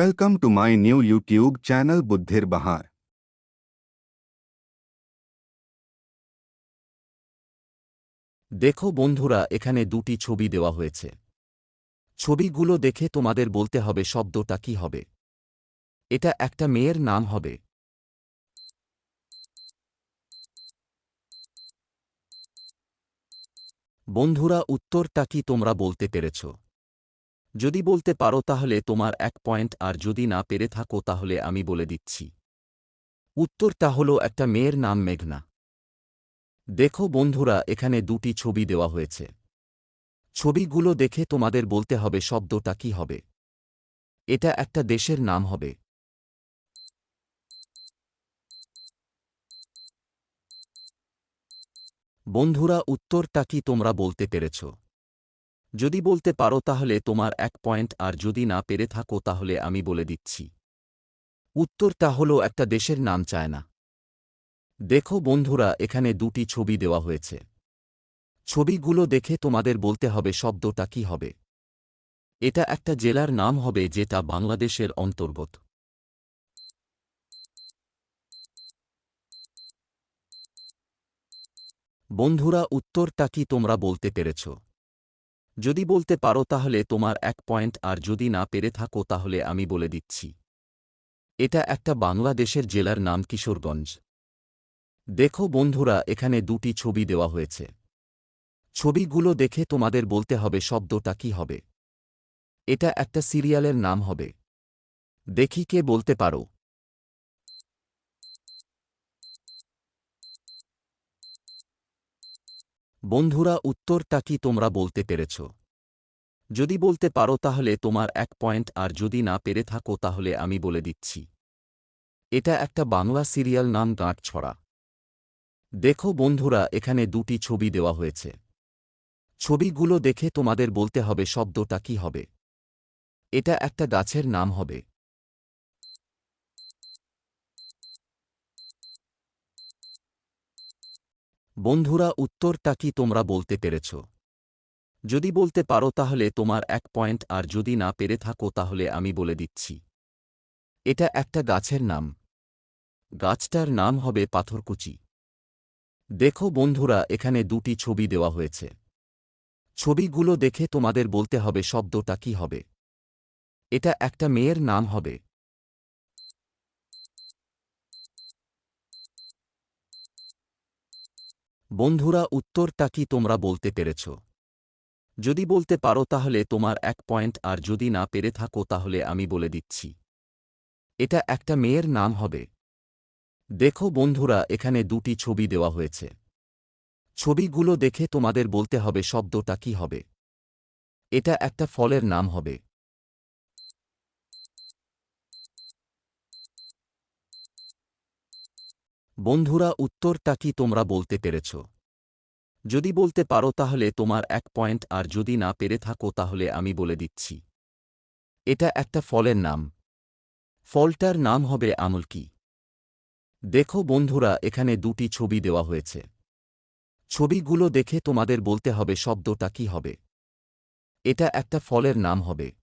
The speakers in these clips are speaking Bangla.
Welcome to my new YouTube channel, Buddhir Bahar. দেখো বন্ধুরা, এখানে দুটি ছবি দেওয়া হয়েছে। ছবিগুলো দেখে তোমাদের বলতে হবে শব্দটা কি হবে। এটা একটা মেয়ের নাম হবে। বন্ধুরা, উত্তরটা কি তোমরা বলতে পেরেছ? যদি বলতে পারো তাহলে তোমার এক পয়েন্ট, আর যদি না পেরে থাকো তাহলে আমি বলে দিচ্ছি। উত্তরটা হলো একটা মেয়ের নাম মেঘনা। দেখো বন্ধুরা, এখানে দুটি ছবি দেওয়া হয়েছে। ছবিগুলো দেখে তোমাদের বলতে হবে শব্দটা কি হবে। এটা একটা দেশের নাম হবে। বন্ধুরা, উত্তরটা কি তোমরা বলতে পেরেছ? যদি বলতে পারো তাহলে তোমার এক পয়েন্ট, আর যদি না পেরে থাকো তাহলে আমি বলে দিচ্ছি। উত্তরটা হলো একটা দেশের নাম চায় না দেখো বন্ধুরা, এখানে দুটি ছবি দেওয়া হয়েছে। ছবিগুলো দেখে তোমাদের বলতে হবে শব্দটা কি হবে। এটা একটা জেলার নাম হবে যেটা বাংলাদেশের অন্তর্গত। বন্ধুরা, উত্তরটা কি তোমরা বলতে পেরেছ? যদি বলতে পারো তাহলে তোমার এক পয়েন্ট, আর যদি না পেরে থাকো তাহলে আমি বলে দিচ্ছি। এটা একটা বাংলাদেশের জেলার নাম কিশোরগঞ্জ। দেখো বন্ধুরা, এখানে দুটি ছবি দেওয়া হয়েছে। ছবিগুলো দেখে তোমাদের বলতে হবে শব্দটা কি হবে। এটা একটা সিরিয়ালের নাম হবে। দেখি কে বলতে পারো। বন্ধুরা, উত্তরটা কি তোমরা বলতে পেরেছ? যদি বলতে পারো তাহলে তোমার এক পয়েন্ট, আর যদি না পেরে থাকো তাহলে আমি বলে দিচ্ছি। এটা একটা বাংলা সিরিয়াল নাম গাঁট ছড়া দেখো বন্ধুরা, এখানে দুটি ছবি দেওয়া হয়েছে। ছবিগুলো দেখে তোমাদের বলতে হবে শব্দটা কি হবে। এটা একটা গাছের নাম হবে। বন্ধুরা, উত্তরটা কি তোমরা বলতে পেরেছ? যদি বলতে পারো তাহলে তোমার এক পয়েন্ট, আর যদি না পেরে থাকো তাহলে আমি বলে দিচ্ছি। এটা একটা গাছের নাম। গাছটার নাম হবে পাথরকুচি। দেখো বন্ধুরা, এখানে দুটি ছবি দেওয়া হয়েছে। ছবিগুলো দেখে তোমাদের বলতে হবে শব্দটা কি হবে। এটা একটা মেয়ের নাম হবে। বন্ধুরা, উত্তরটা কি তোমরা বলতে পেরেছ? যদি বলতে পারো তাহলে তোমার এক পয়েন্ট, আর যদি না পেরে থাকো তাহলে আমি বলে দিচ্ছি। এটা একটা মেয়ের নাম হবে। দেখো বন্ধুরা, এখানে দুটি ছবি দেওয়া হয়েছে। ছবিগুলো দেখে তোমাদের বলতে হবে শব্দটা কি হবে। এটা একটা ফলের নাম হবে। বন্ধুরা, উত্তরটা কি তোমরা বলতে পেরেছ? যদি বলতে পারো তাহলে তোমার এক পয়েন্ট, আর যদি না পেরে থাকো তাহলে আমি বলে দিচ্ছি। এটা একটা ফলের নাম। ফলটার নাম হবে আমলকি দেখো বন্ধুরা, এখানে দুটি ছবি দেওয়া হয়েছে। ছবিগুলো দেখে তোমাদের বলতে হবে শব্দটা কি হবে। এটা একটা ফলের নাম হবে।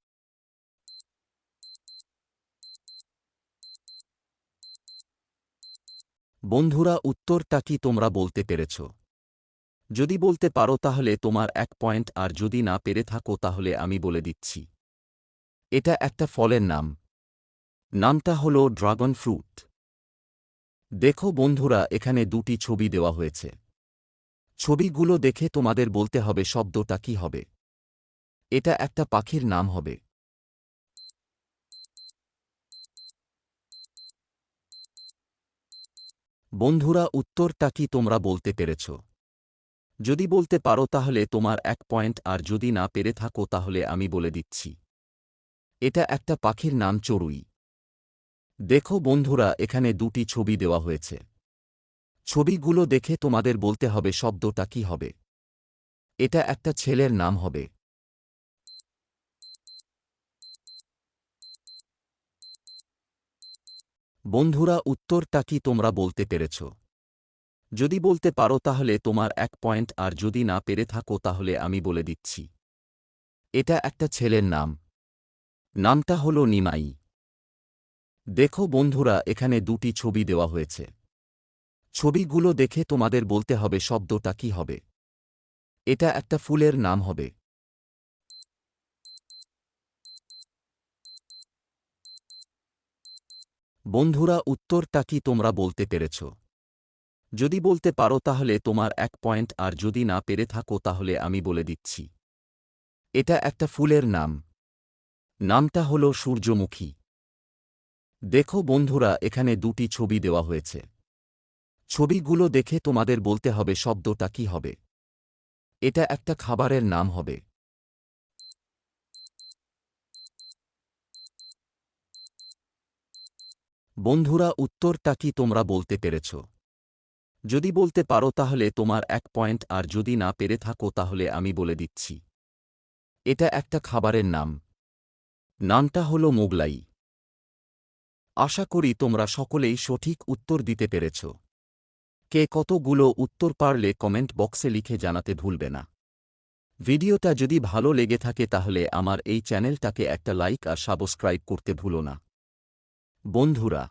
বন্ধুরা, উত্তরটা কি তোমরা বলতে পেরেছ? যদি বলতে পারো তাহলে তোমার এক পয়েন্ট, আর যদি না পেরে থাকো তাহলে আমি বলে দিচ্ছি। এটা একটা ফলের নাম। নামটা হল ড্রাগন ফ্রুট। দেখো বন্ধুরা, এখানে দুটি ছবি দেওয়া হয়েছে। ছবিগুলো দেখে তোমাদের বলতে হবে শব্দটা কি হবে। এটা একটা পাখির নাম হবে। বন্ধুরা, উত্তরটা কি তোমরা বলতে পেরেছ? যদি বলতে পারো তাহলে তোমার এক পয়েন্ট, আর যদি না পেরে থাকো তাহলে আমি বলে দিচ্ছি। এটা একটা পাখির নাম চড়ুই। দেখো বন্ধুরা, এখানে দুটি ছবি দেওয়া হয়েছে। ছবিগুলো দেখে তোমাদের বলতে হবে শব্দটা কি হবে। এটা একটা ছেলের নাম হবে। বন্ধুরা, উত্তরটা কি তোমরা বলতে পেরেছ? যদি বলতে পারো তাহলে তোমার এক পয়েন্ট, আর যদি না পেরে থাকো তাহলে আমি বলে দিচ্ছি। এটা একটা ছেলের নাম। নামটা হল নিমাই। দেখো বন্ধুরা, এখানে দুটি ছবি দেওয়া হয়েছে। ছবিগুলো দেখে তোমাদের বলতে হবে শব্দটা কি হবে। এটা একটা ফুলের নাম হবে। বন্ধুরা, উত্তরটা কি তোমরা বলতে পেরেছ? যদি বলতে পারো তাহলে তোমার এক পয়েন্ট, আর যদি না পেরে থাকো তাহলে আমি বলে দিচ্ছি। এটা একটা ফুলের নাম। নামটা হল সূর্যমুখী। দেখো বন্ধুরা, এখানে দুটি ছবি দেওয়া হয়েছে। ছবিগুলো দেখে তোমাদের বলতে হবে শব্দটা কি হবে। এটা একটা খাবারের নাম হবে। বন্ধুরা, উত্তরটা কি তোমরা বলতে পেরেছ? যদি বলতে পারো তাহলে তোমার এক পয়েন্ট, আর যদি না পেরে থাকো তাহলে আমি বলে দিচ্ছি। এটা একটা খাবারের নাম। নামটা হল মোগলাই। আশা করি তোমরা সকলেই সঠিক উত্তর দিতে পেরেছ। কে কতগুলো উত্তর পারলে কমেন্ট বক্সে লিখে জানাতে ভুলবে না। ভিডিওটা যদি ভালো লেগে থাকে তাহলে আমার এই চ্যানেলটাকে একটা লাইক আর সাবস্ক্রাইব করতে ভুলো না। বন্ধুরা